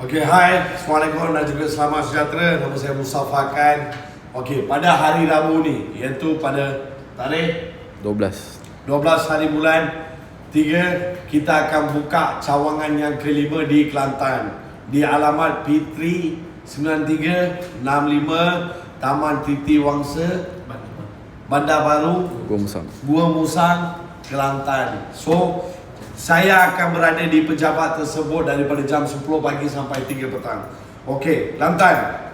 Okey, hai. Assalamualaikum dan juga selamat sejahtera. Nama saya Mustafa Khan. Okey, pada hari Rabu ni, iaitu pada tarikh 12 12 hari bulan 3 kita akan buka cawangan yang kelima di Kelantan di alamat P3 9365 Taman Titi Wangsa Bandar Baru Gua musang Gua Musang Kelantan. So saya akan berada di pejabat tersebut daripada jam 10 pagi sampai 3 petang. Okey, Kelantan.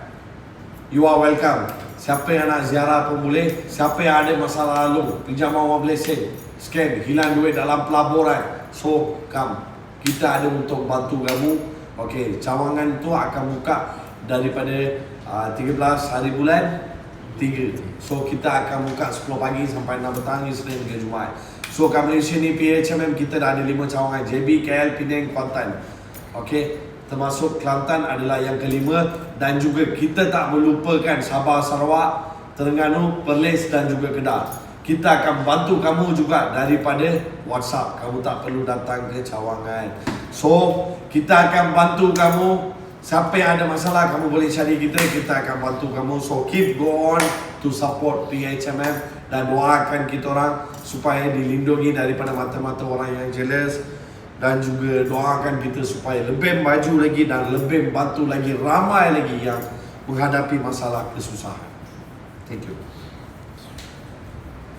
You are welcome. Siapa yang nak ziarah pun boleh. Siapa yang ada masalah lalu, pinjam wang blessing, scan, hilang duit dalam pelaburan. So, come. Kita ada untuk bantu kamu. Okey, cawangan tu akan buka daripada uh, 13 hari bulan 3. So, kita akan buka 10 pagi sampai 6 petang, Isnin hingga Jumaat. So, kat Malaysia ni PHMM kita dah ada 5 cawangan. JB, KL, Penang, Kuantan. Okey, termasuk Kelantan adalah yang kelima dan juga kita tak melupakan Sabah, Sarawak, Terengganu, Perlis dan juga Kedah. Kita akan bantu kamu juga daripada WhatsApp. Kamu tak perlu datang ke cawangan. So, kita akan bantu kamu. Siapa yang ada masalah, kamu boleh cari kita. Kita akan bantu kamu. So, keep go on to support PHMM dan doakan kita orang supaya dilindungi daripada mata-mata orang yang jealous dan juga doakan kita supaya lebih maju lagi dan lebih bantu lagi ramai lagi yang menghadapi masalah kesusahan. Thank you.